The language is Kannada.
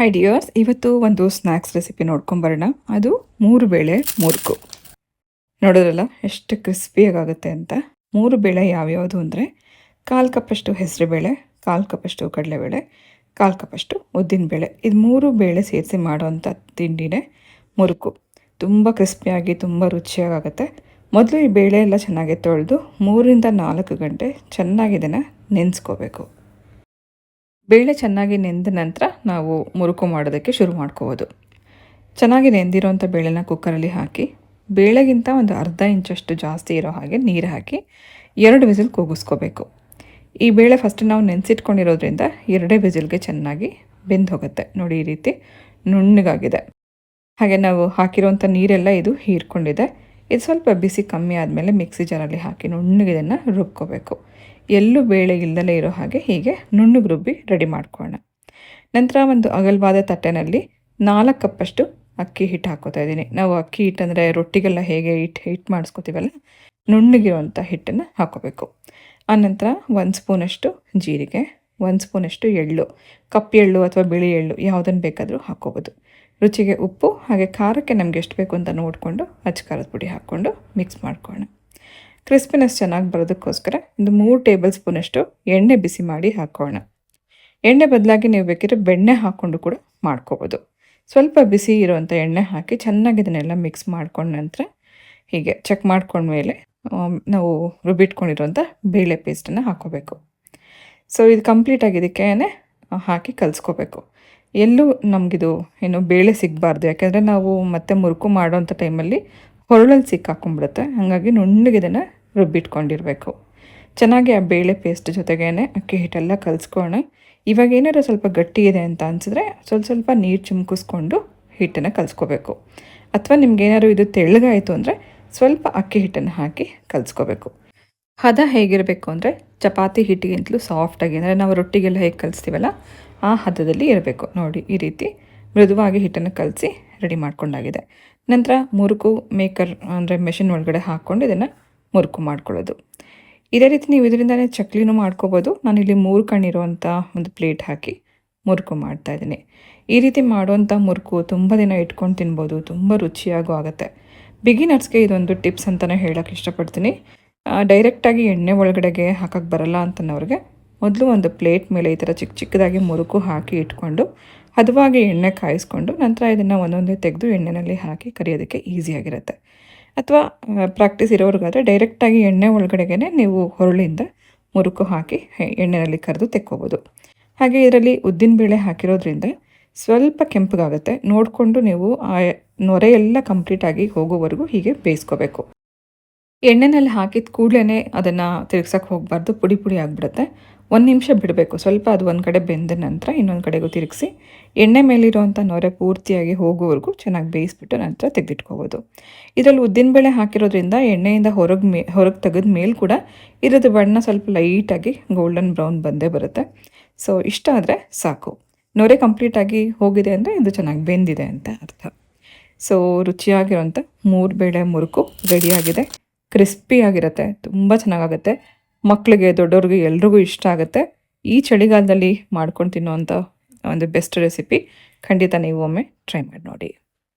ಹೈ ಡಿಯರ್ಸ್ ಇವತ್ತು ಒಂದು ಸ್ನ್ಯಾಕ್ಸ್ ರೆಸಿಪಿ ನೋಡ್ಕೊಂಬರೋಣ ಅದು ಮೂರು ಬೇಳೆ, ಮುರುಕು. ನೋಡೋದ್ರಲ್ಲ, ಎಷ್ಟು ಕ್ರಿಸ್ಪಿಯಾಗುತ್ತೆ ಅಂತ. ಮೂರು ಬೇಳೆ ಯಾವ್ಯಾವುದು ಅಂದರೆ, ಕಾಲು ಕಪ್ಪಷ್ಟು ಹೆಸರುಬೇಳೆ ಕಾಲು ಕಪ್ಪಷ್ಟು ಕಡಲೆಬೇಳೆ ಕಾಲು ಕಪ್ಪಷ್ಟು ಉದ್ದಿನಬೇಳೆ ಇದು ಮೂರು ಬೇಳೆ ಸೇರಿಸಿ ಮಾಡೋವಂಥ ತಿಂಡಿನೇ ಮುರುಕು. ತುಂಬ ಕ್ರಿಸ್ಪಿಯಾಗಿ ತುಂಬ ರುಚಿಯಾಗುತ್ತೆ ಮೊದಲು ಈ ಬೇಳೆ ಎಲ್ಲ ಚೆನ್ನಾಗಿ ತೊಳೆದು ಮೂರಿಂದ ನಾಲ್ಕು ಗಂಟೆ ಚೆನ್ನಾಗಿ ಇದನ್ನು ನೆನೆಸ್ಕೋಬೇಕು. ಬೇಳೆ ಚೆನ್ನಾಗಿ ನೆಂದ ನಂತರ ನಾವು ಮುರುಕು ಮಾಡೋದಕ್ಕೆ ಶುರು ಮಾಡ್ಕೋಬೋದು. ಚೆನ್ನಾಗಿ ನೆಂದಿರೋಂಥ ಬೇಳೆನ ಕುಕ್ಕರಲ್ಲಿ ಹಾಕಿ, ಬೇಳೆಗಿಂತ ಒಂದು ಅರ್ಧ ಇಂಚಷ್ಟು ಜಾಸ್ತಿ ಇರೋ ಹಾಗೆ ನೀರು ಹಾಕಿ ಎರಡು ವಿಸಿಲ್ ಕೂಗಿಸ್ಕೋಬೇಕು. ಈ ಬೇಳೆ ಫಸ್ಟ್ ನಾವು ನೆನೆಸಿಟ್ಕೊಂಡಿರೋದ್ರಿಂದ ಎರಡೇ ವಿಸಿಲ್ಗೆ ಚೆನ್ನಾಗಿ ಬೆಂದು ಹೋಗುತ್ತೆ. ನೋಡಿ ಈ ರೀತಿ ನುಣ್ಣಗಾಗಿದೆ. ಹಾಗೆ ನಾವು ಹಾಕಿರೋಂಥ ನೀರೆಲ್ಲ ಇದು ಹೀರ್ಕೊಂಡಿದೆ. ಇದು ಸ್ವಲ್ಪ ಬಿಸಿ ಕಮ್ಮಿ ಆದಮೇಲೆ ಮಿಕ್ಸಿ ಜಾರಲ್ಲಿ ಹಾಕಿ ನುಣ್ಣಗೆ ಇದನ್ನು ರುಬ್ಕೋಬೇಕು. ಎಲ್ಲೂ ಬೇಳೆ ಇಲ್ಲದಲೇ ಇರೋ ಹಾಗೆ ಹೀಗೆ ನುಣ್ಣಗೆ ರುಬ್ಬಿ ರೆಡಿ ಮಾಡ್ಕೊಳ್ಳೋಣ. ನಂತರ ಒಂದು ಅಗಲವಾದ ತಟ್ಟೆನಲ್ಲಿ ನಾಲ್ಕು ಕಪ್ಪಷ್ಟು ಅಕ್ಕಿ ಹಿಟ್ಟು ಹಾಕೋತಾ ಇದ್ದೀನಿ. ನಾವು ಅಕ್ಕಿ ಹಿಟ್ಟು ಅಂದರೆ ರೊಟ್ಟಿಗೆಲ್ಲ ಹೇಗೆ ಹಿಟ್ಟು ಹಿಟ್ಟು ಮಾಡಿಸ್ಕೋತೀವಲ್ಲ ನುಣ್ಣಗಿರುವಂಥ ಹಿಟ್ಟನ್ನು ಹಾಕೋಬೇಕು ಆನಂತರ ಒಂದು ಸ್ಪೂನಷ್ಟು ಜೀರಿಗೆ, ಒಂದು ಸ್ಪೂನಷ್ಟು ಎಳ್ಳು ಕಪ್ಪು ಎಳ್ಳು ಅಥವಾ ಬಿಳಿ ಎಳ್ಳು ಯಾವುದನ್ನು ಬೇಕಾದರೂ ಹಾಕೋಬೋದು ರುಚಿಗೆ ಉಪ್ಪು ಹಾಗೆ ಖಾರಕ್ಕೆ ನಮಗೆ ಎಷ್ಟು ಬೇಕು ಅಂತ ನೋಡಿಕೊಂಡು ಅಚ್ಚ ಖಾರದ ಪುಡಿ ಹಾಕ್ಕೊಂಡು ಮಿಕ್ಸ್ ಮಾಡ್ಕೊಳ್ಳೋಣ. ಕ್ರಿಸ್ಪಿನೆಸ್ ಚೆನ್ನಾಗಿ ಬರೋದಕ್ಕೋಸ್ಕರ ಒಂದು ಮೂರು ಟೇಬಲ್ ಸ್ಪೂನಷ್ಟು ಎಣ್ಣೆ ಬಿಸಿ ಮಾಡಿ ಹಾಕೋಣ. ಎಣ್ಣೆ ಬದಲಾಗಿ ನೀವು ಬೇಕಿದ್ರೆ ಬೆಣ್ಣೆ ಹಾಕ್ಕೊಂಡು ಕೂಡ ಮಾಡ್ಕೋಬೋದು. ಸ್ವಲ್ಪ ಬಿಸಿ ಇರುವಂಥ ಎಣ್ಣೆ ಹಾಕಿ ಚೆನ್ನಾಗಿ ಇದನ್ನೆಲ್ಲ ಮಿಕ್ಸ್ ಮಾಡ್ಕೊಂಡ ನಂತರ ಹೀಗೆ ಚೆಕ್ ಮಾಡ್ಕೊಂಡ್ಮೇಲೆ ನಾವು ರುಬ್ಬಿಟ್ಕೊಂಡಿರುವಂಥ ಬೇಳೆ ಪೇಸ್ಟನ್ನು ಹಾಕೋಬೇಕು. ಸೊ ಇದು ಕಂಪ್ಲೀಟ್ ಆಗಿದ್ದಕ್ಕೆ ಹಾಕಿ ಕಲಿಸ್ಕೋಬೇಕು. ಎಲ್ಲೂ ನಮಗಿದು ಏನು ಬೇಳೆ ಸಿಗಬಾರ್ದು. ಯಾಕೆಂದರೆ ನಾವು ಮತ್ತೆ ಮುರುಕು ಮಾಡೋವಂಥ ಟೈಮಲ್ಲಿ ಹೊರಳಲ್ಲಿ ಸಿಕ್ಕಾಕೊಂಡ್ಬಿಡುತ್ತೆ. ಹಾಗಾಗಿ ನುಣ್ಣಗೆ ಇದನ್ನು ರುಬ್ಬಿಟ್ಕೊಂಡಿರಬೇಕು. ಚೆನ್ನಾಗಿ ಆ ಬೇಳೆ ಪೇಸ್ಟ್ ಜೊತೆಗೇ ಅಕ್ಕಿ ಹಿಟ್ಟೆಲ್ಲ ಕಲಿಸ್ಕೊಳ್ಳೋಣ ಇವಾಗ ಏನಾದ್ರು ಸ್ವಲ್ಪ ಗಟ್ಟಿ ಇದೆ ಅಂತ ಅನಿಸಿದ್ರೆ ಸ್ವಲ್ಪ ಸ್ವಲ್ಪ ನೀರು ಚಿಮ್ಕಿಸ್ಕೊಂಡು ಹಿಟ್ಟನ್ನು ಕಲಿಸ್ಕೋಬೇಕು. ಅಥವಾ ನಿಮ್ಗೇನಾದ್ರು ಇದು ತೆಳ್ಳಗಾಯಿತು ಅಂದರೆ ಸ್ವಲ್ಪ ಅಕ್ಕಿ ಹಿಟ್ಟನ್ನು ಹಾಕಿ ಕಲಿಸ್ಕೋಬೇಕು. ಹದ ಹೇಗಿರಬೇಕು ಅಂದರೆ ಚಪಾತಿ ಹಿಟ್ಟಿಗಿಂತಲೂ ಸಾಫ್ಟಾಗಿ ಅಂದರೆ ನಾವು ರೊಟ್ಟಿಗೆಲ್ಲ ಹೇಗೆ ಕಲಿಸ್ತೀವಲ್ಲ ಆ ಹದದಲ್ಲಿ ಇರಬೇಕು. ನೋಡಿ, ಈ ರೀತಿ ಮೃದುವಾಗಿ ಹಿಟ್ಟನ್ನು ಕಲಸಿ ರೆಡಿ ಮಾಡ್ಕೊಂಡಾಗಿದೆ. ನಂತರ ಮುರುಕು ಮೇಕರ್ ಅಂದರೆ ಮೆಷಿನ್ ಒಳಗಡೆ ಹಾಕ್ಕೊಂಡು ಇದನ್ನು ಮುರುಕು ಮಾಡ್ಕೊಳ್ಳೋದು. ಇದೇ ರೀತಿ ನೀವು ಇದರಿಂದನೇ ಚಕ್ಲಿನೂ ಮಾಡ್ಕೋಬೋದು. ನಾನಿಲ್ಲಿ ಮೂರು ಕಣ್ಣಿರುವಂಥ ಒಂದು ಪ್ಲೇಟ್ ಹಾಕಿ ಮುರುಕು ಮಾಡ್ತಾ ಇದ್ದೀನಿ. ಈ ರೀತಿ ಮಾಡುವಂಥ ಮುರುಕು ತುಂಬ ದಿನ ಇಟ್ಕೊಂಡು ತಿನ್ಬೋದು. ತುಂಬ ರುಚಿಯಾಗೂ ಆಗುತ್ತೆ. ಬಿಗಿನರ್ಸ್ಗೆ ಇದೊಂದು ಟಿಪ್ಸ್ ಅಂತಲೇ ಹೇಳೋಕ್ಕೆ ಇಷ್ಟಪಡ್ತೀನಿ. ಡೈರೆಕ್ಟಾಗಿ ಎಣ್ಣೆ ಒಳಗಡೆಗೆ ಹಾಕಕ್ಕೆ ಬರಲ್ಲ ಅಂತನವ್ರಿಗೆ. ಮೊದಲು ಒಂದು ಪ್ಲೇಟ್ ಮೇಲೆ ಈ ಥರ ಚಿಕ್ಕ ಚಿಕ್ಕದಾಗಿ ಮುರುಕು ಹಾಕಿ ಇಟ್ಕೊಂಡು, ಹದವಾಗಿ ಎಣ್ಣೆ ಕಾಯಿಸ್ಕೊಂಡು, ನಂತರ ಇದನ್ನು ಒಂದೊಂದೇ ತೆಗೆದು ಎಣ್ಣೆಯಲ್ಲಿ ಹಾಕಿ ಕರಿಯೋದಕ್ಕೆ ಈಸಿಯಾಗಿರುತ್ತೆ. ಅಥವಾ ಪ್ರಾಕ್ಟೀಸ್ ಇರೋರಿಗಾದರೆ ಡೈರೆಕ್ಟಾಗಿ ಎಣ್ಣೆ ಒಳಗಡೆಗೆ ನೀವು ಹೊರಳಿಂದ ಮುರುಕು ಹಾಕಿ ಎಣ್ಣೆಯಲ್ಲಿ ಕರೆದು ತೆಕ್ಕೋಬೋದು. ಹಾಗೆ ಇದರಲ್ಲಿ ಉದ್ದಿನಬೇಳೆ ಹಾಕಿರೋದ್ರಿಂದ ಸ್ವಲ್ಪ ಕೆಂಪಗಾಗುತ್ತೆ. ನೋಡಿಕೊಂಡು ನೀವು ಆ, ನೊರೆಯೆಲ್ಲ ಕಂಪ್ಲೀಟಾಗಿ ಹೋಗೋವರೆಗೂ ಹೀಗೆ ಬೇಯಿಸ್ಕೋಬೇಕು. ಎಣ್ಣೆನಲ್ಲಿ ಹಾಕಿದ ಕೂಡಲೇ ಅದನ್ನು ತಿರುಗ್ಸೋಕೆ ಹೋಗಬಾರ್ದು, ಪುಡಿ ಪುಡಿ ಆಗಿಬಿಡುತ್ತೆ. ಒಂದು ನಿಮಿಷ ಬಿಡಬೇಕು, ಸ್ವಲ್ಪ ಅದು ಒಂದು ಕಡೆ ಬೆಂದ ನಂತರ ಇನ್ನೊಂದು ಕಡೆಗೂ ತಿರುಗಿಸಿ. ಎಣ್ಣೆ ಮೇಲಿರುವಂಥ ನೊರೆ ಪೂರ್ತಿಯಾಗಿ ಹೋಗೋವರೆಗೂ ಚೆನ್ನಾಗಿ ಬೇಯಿಸ್ಬಿಟ್ಟು ನಂತರ ತೆಗೆದಿಟ್ಕೋಬೋದು. ಇದರಲ್ಲಿ ಉದ್ದಿನಬೇಳೆ ಹಾಕಿರೋದ್ರಿಂದ ಎಣ್ಣೆಯಿಂದ ಹೊರಗೆ ಮೇ, ಹೊರಗೆ ತೆಗೆದ ಮೇಲೆ ಕೂಡ ಇರೋದು ಬಣ್ಣ ಸ್ವಲ್ಪ ಲೈಟಾಗಿ ಗೋಲ್ಡನ್ ಬ್ರೌನ್ ಬಂದೇ ಬರುತ್ತೆ. ಸೊ, ಇಷ್ಟ ಆದರೆ ಸಾಕು. ನೊರೆ ಕಂಪ್ಲೀಟಾಗಿ ಹೋಗಿದೆ ಅಂದರೆ ಇದು ಚೆನ್ನಾಗಿ ಬೆಂದಿದೆ ಅಂತ ಅರ್ಥ. ಸೊ, ರುಚಿಯಾಗಿರೋಂಥ ಮೂರು ಬೇಳೆ ಮುರುಕು ರೆಡಿಯಾಗಿದೆ ಕ್ರಿಸ್ಪಿಯಾಗಿರುತ್ತೆ ತುಂಬ ಚೆನ್ನಾಗಾಗುತ್ತೆ. ಮಕ್ಕಳಿಗೆ ದೊಡ್ಡವ್ರಿಗೆ ಎಲ್ರಿಗೂ ಇಷ್ಟ ಆಗುತ್ತೆ. ಈ ಚಳಿಗಾಲದಲ್ಲಿ ಮಾಡ್ಕೊಂಡು ತಿನ್ನುವಂಥ ಒಂದು ಬೆಸ್ಟ್ ರೆಸಿಪಿ ಖಂಡಿತ ನೀವು ಒಮ್ಮೆ ಟ್ರೈ ಮಾಡಿ ನೋಡಿ.